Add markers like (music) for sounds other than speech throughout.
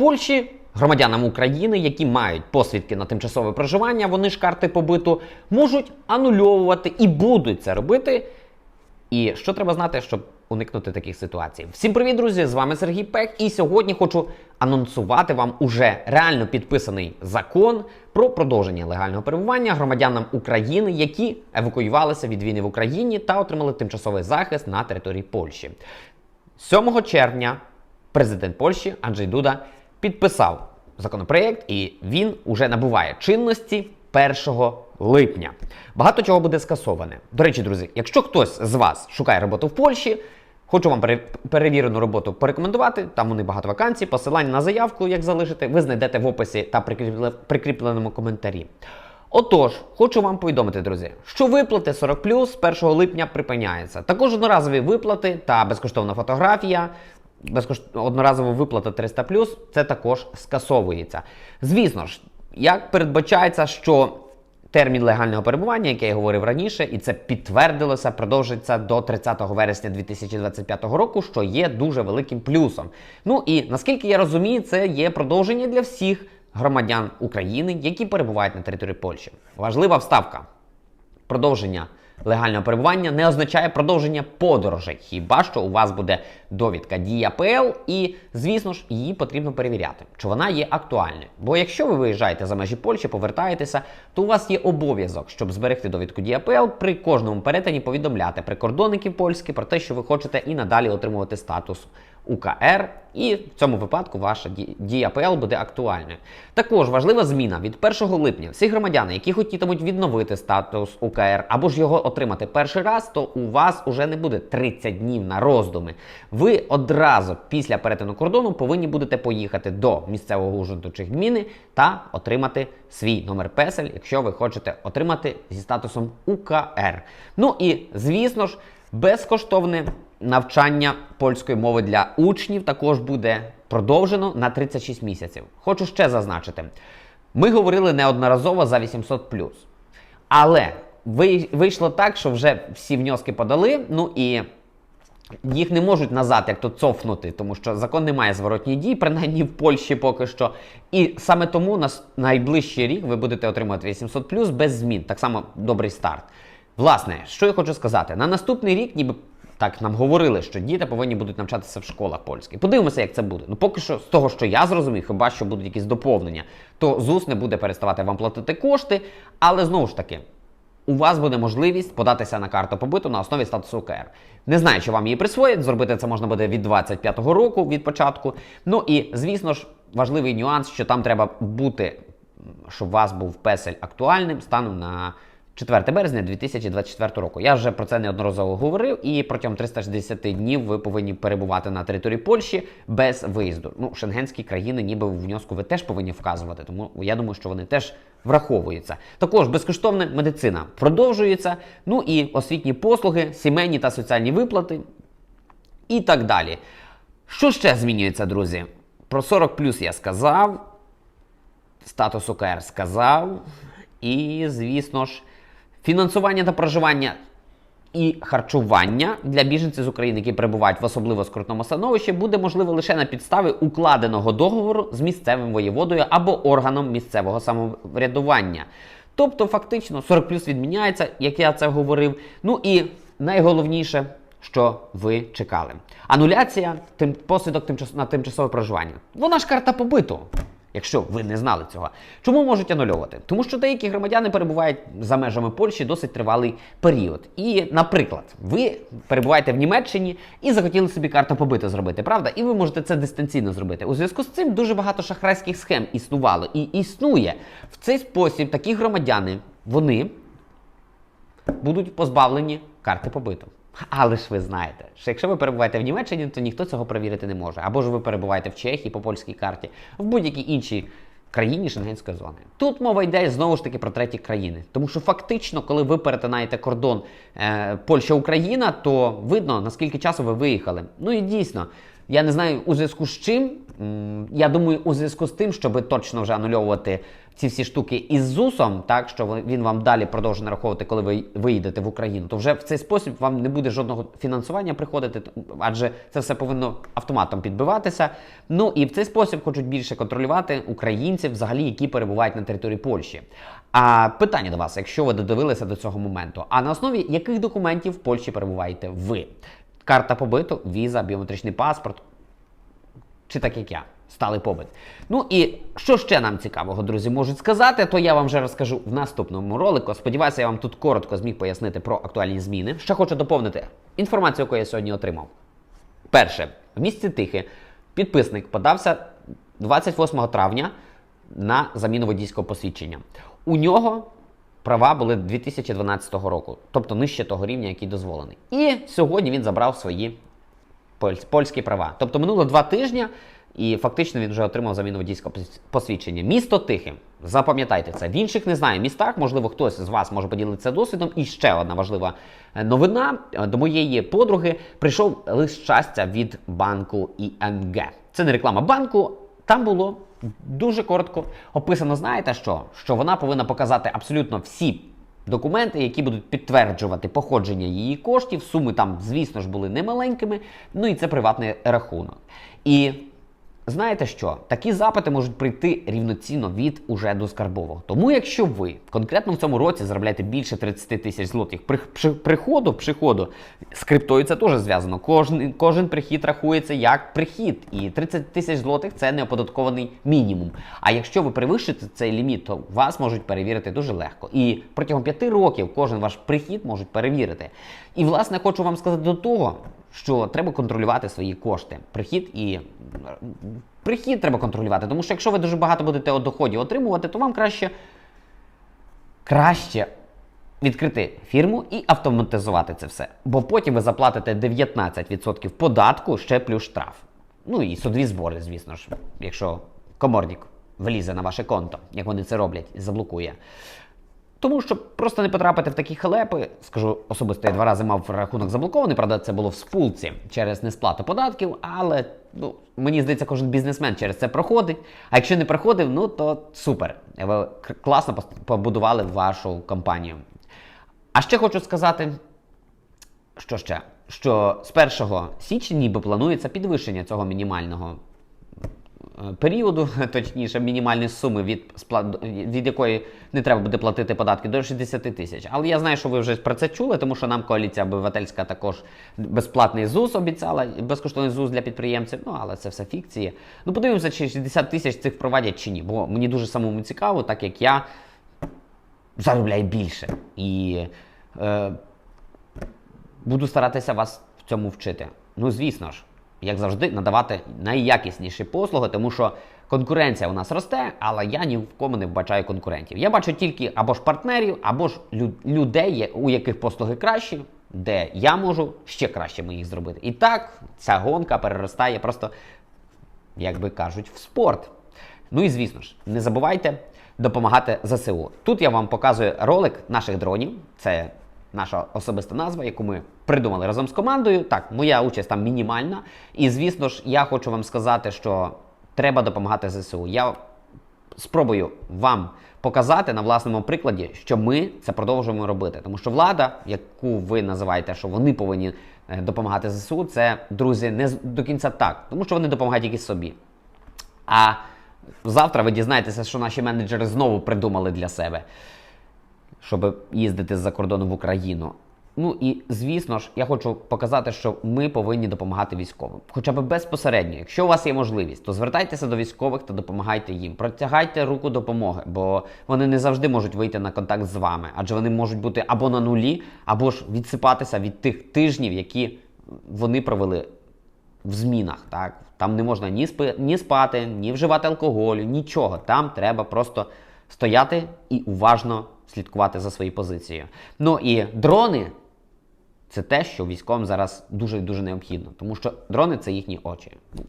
Польщі громадянам України, які мають посвідки на тимчасове проживання, вони ж карти побиту можуть анульовувати і будуть це робити. І що треба знати, щоб уникнути таких ситуацій? Всім привіт, друзі! З вами Сергій Пек. І сьогодні хочу анонсувати вам уже реально підписаний закон про продовження легального перебування громадянам України, які евакуювалися від війни в Україні та отримали тимчасовий захист на території Польщі. 7 червня президент Польщі Анджей Дуда підписав законопроєкт, і він уже набуває чинності 1 липня. Багато чого буде скасоване. До речі, друзі, якщо хтось з вас шукає роботу в Польщі, хочу вам перевірену роботу порекомендувати. Там у них багато вакансій. Посилання на заявку, як залишити, ви знайдете в описі та прикріпленому коментарі. Отож, хочу вам повідомити, друзі, що виплати 40 з 1 липня припиняються. Також одноразові виплати та безкоштовна фотографія. Одноразова виплата 300 це також скасовується. Звісно ж, як передбачається, що термін легального перебування, який я говорив раніше, і це підтвердилося, продовжиться до 30 вересня 2025 року, що є дуже великим плюсом. Ну і наскільки я розумію, це є продовження для всіх громадян України, які перебувають на території Польщі. Важлива вставка. Продовження легального перебування не означає продовження подорожей. Хіба що у вас буде довідка Дія ПЛ, і, звісно ж, її потрібно перевіряти, чи вона є актуальною. Бо якщо ви виїжджаєте за межі Польщі, повертаєтеся, то у вас є обов'язок, щоб зберегти довідку Дія ПЛ, при кожному перетині повідомляти прикордонників польських про те, що ви хочете і надалі отримувати статус УКР, і в цьому випадку ваша дія ПЛ буде актуальною. Також важлива зміна від 1 липня. Всі громадяни, які хотітимуть відновити статус УКР або ж його отримати перший раз, то у вас уже не буде 30 днів на роздуми. Ви одразу після перетину кордону повинні будете поїхати до місцевого уряду чи гміни та отримати свій номер песель, якщо ви хочете отримати зі статусом УКР. Ну і звісно ж, безкоштовне навчання польської мови для учнів також буде продовжено на 36 місяців. Хочу ще зазначити: ми говорили неодноразово за 800 Але вийшло так, що вже всі внески подали. Ну і їх не можуть назад, як то цофнути, тому що закон не має зворотній дії, принаймні в Польщі поки що. І саме тому на найближчий рік ви будете отримувати 800 без змін. Так само добрий старт. Власне, що я хочу сказати, на наступний рік, ніби так нам говорили, що діти повинні будуть навчатися в школах польських. Подивимося, як це буде. Ну поки що, з того, що я зрозумів, хіба що будуть якісь доповнення, то ЗУС не буде переставати вам платити кошти, але знову ж таки у вас буде можливість податися на карту побиту на основі статусу УКР. Не знаю, чи вам її присвоять. Зробити це можна буде від 25-го року від початку. Ну і звісно ж, важливий нюанс, що там треба бути, щоб у вас був песель актуальним станом на 4 березня 2024 року. Я вже про це неодноразово говорив, і протягом 360 днів ви повинні перебувати на території Польщі без виїзду. Ну, шенгенські країни, ніби в внеску ви теж повинні вказувати, тому я думаю, що вони теж враховуються. Також безкоштовна медицина продовжується. Ну і освітні послуги, сімейні та соціальні виплати і так далі. Що ще змінюється, друзі? Про 40 плюс я сказав. Статус УКР сказав. І, звісно ж, фінансування та проживання і харчування для біженців з України, які перебувають в особливо скрутному становищі, буде можливо лише на підставі укладеного договору з місцевим воєводою або органом місцевого самоврядування. Тобто, фактично, 40 плюс відміняється, як я це говорив. Ну і найголовніше, що ви чекали. Ануляція тим посвідок тимчас, на тимчасове проживання. Вона ж карта побиту. Якщо ви не знали цього, чому можуть анульовувати? Тому що деякі громадяни перебувають за межами Польщі досить тривалий період. І, наприклад, ви перебуваєте в Німеччині і захотіли собі карту побиту зробити, правда? І ви можете це дистанційно зробити. У зв'язку з цим дуже багато шахрайських схем існувало і існує в цей спосіб. Такі громадяни вони будуть позбавлені карти побиту. Але ж ви знаєте, що якщо ви перебуваєте в Німеччині, то ніхто цього перевірити не може. Або ж ви перебуваєте в Чехії по польській карті, в будь-якій іншій країні Шенгенської зони. Тут мова йде знову ж таки про треті країни. Тому що фактично, коли ви перетинаєте кордон е, Польща-Україна, то видно, наскільки часу ви виїхали. Ну і дійсно. Я не знаю у зв'язку з чим. Я думаю, у зв'язку з тим, щоб точно вже анульовувати ці всі штуки із ЗУСом, так що він вам далі продовжує нараховувати, коли ви виїдете в Україну, то вже в цей спосіб вам не буде жодного фінансування приходити, адже це все повинно автоматом підбиватися. Ну і в цей спосіб хочуть більше контролювати українців, взагалі, які перебувають на території Польщі. А питання до вас, якщо ви додивилися до цього моменту, а на основі яких документів в Польщі перебуваєте ви? Карта побиту, віза, біометричний паспорт, чи так як я, сталий побит. Ну і що ще нам цікавого, друзі, можуть сказати, то я вам вже розкажу в наступному ролику. Сподіваюся, я вам тут коротко зміг пояснити про актуальні зміни. Ще хочу доповнити інформацію, яку я сьогодні отримав. Перше, в місті Тихе підписник подався 28 травня на заміну водійського посвідчення. У нього права були 2012 року, тобто нижче того рівня, який дозволений. І сьогодні він забрав свої польські права. Тобто минуло два тижні, і фактично він вже отримав заміну водійського посвідчення. Місто Тихе. Запам'ятайте це. В інших не знаю містах, можливо, хтось з вас може поділитися досвідом. І ще одна важлива е, новина. Е, До моєї подруги прийшов лист щастя від банку ІНГ. Це не реклама банку. Там було дуже коротко описано, знаєте що? Що вона повинна показати абсолютно всі документи, які будуть підтверджувати походження її коштів. Суми там, звісно ж, були немаленькими. Ну і це приватний рахунок. І знаєте що? Такі запити можуть прийти рівноцінно від уже до скарбового. Тому, якщо ви конкретно в цьому році заробляєте більше 30 тисяч злотих при, при- приходу, приходу, з криптою це теж зв'язано. Кожен, кожен прихід рахується як прихід. І 30 тисяч злотих це неоподаткований мінімум. А якщо ви перевищите цей ліміт, то вас можуть перевірити дуже легко. І протягом 5 років кожен ваш прихід можуть перевірити. І власне хочу вам сказати до того, що треба контролювати свої кошти. Прихід і прихід треба контролювати. Тому що якщо ви дуже багато будете от доходів отримувати, то вам краще краще відкрити фірму і автоматизувати це все. Бо потім ви заплатите 19% податку ще плюс штраф. Ну і судові збори, звісно ж, якщо коморник влізе на ваше конто, як вони це роблять, заблокує. Тому щоб просто не потрапити в такі халепи, скажу особисто, я два рази мав рахунок заблокований, правда, це було в спулці через несплату податків, але ну, мені здається, кожен бізнесмен через це проходить. А якщо не проходив, ну то супер. Ви класно побудували вашу компанію. А ще хочу сказати, що ще? Що з 1 січня ніби планується підвищення цього мінімального періоду, (laughs) точніше, мінімальної суми, від, від якої не треба буде платити податки до 60 тисяч. Але я знаю, що ви вже про це чули, тому що нам коаліція обивательська також безплатний ЗУС обіцяла, безкоштовний ЗУС для підприємців. Ну, але це все фікції. Ну, подивимося, чи 60 тисяч цих впровадять чи ні. Бо мені дуже самому цікаво, так як я заробляю більше. І е, буду старатися вас в цьому вчити. Ну, звісно ж, як завжди, надавати найякісніші послуги, тому що конкуренція у нас росте, але я ні в кому не вбачаю конкурентів. Я бачу тільки або ж партнерів, або ж людей, у яких послуги кращі, де я можу ще кращими їх зробити. І так ця гонка переростає просто як би кажуть, в спорт. Ну і звісно ж, не забувайте допомагати ЗСУ. Тут я вам показую ролик наших дронів. Це наша особиста назва, яку ми придумали разом з командою. Так, моя участь там мінімальна. І звісно ж, я хочу вам сказати, що треба допомагати ЗСУ. Я спробую вам показати на власному прикладі, що ми це продовжуємо робити. Тому що влада, яку ви називаєте, що вони повинні е, допомагати ЗСУ, це друзі не до кінця так, тому що вони допомагають тільки собі. А завтра ви дізнаєтеся, що наші менеджери знову придумали для себе, щоб їздити з-за кордону в Україну. Ну і звісно ж, я хочу показати, що ми повинні допомагати військовим, хоча б безпосередньо. Якщо у вас є можливість, то звертайтеся до військових та допомагайте їм. Протягайте руку допомоги, бо вони не завжди можуть вийти на контакт з вами, адже вони можуть бути або на нулі, або ж відсипатися від тих тижнів, які вони провели в змінах. Так? Там не можна ні, спи, ні спати, ні вживати алкоголю, нічого. Там треба просто стояти і уважно слідкувати за своєю позицією. Ну і дрони це те, що військовим зараз дуже дуже необхідно, тому що дрони це їхні очі. Ну,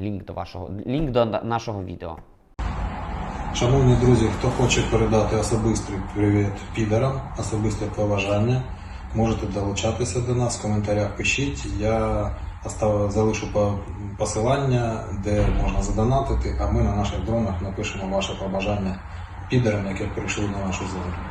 Лінк до вашого лінк до нашого відео. Шановні друзі, хто хоче передати особистий привіт підерам, особисте побажання, можете долучатися до нас, в коментарях пишіть. Я залишу посилання, де можна задонатити, а ми на наших дронах напишемо ваше побажання підерам, які прийшли на вашу землю.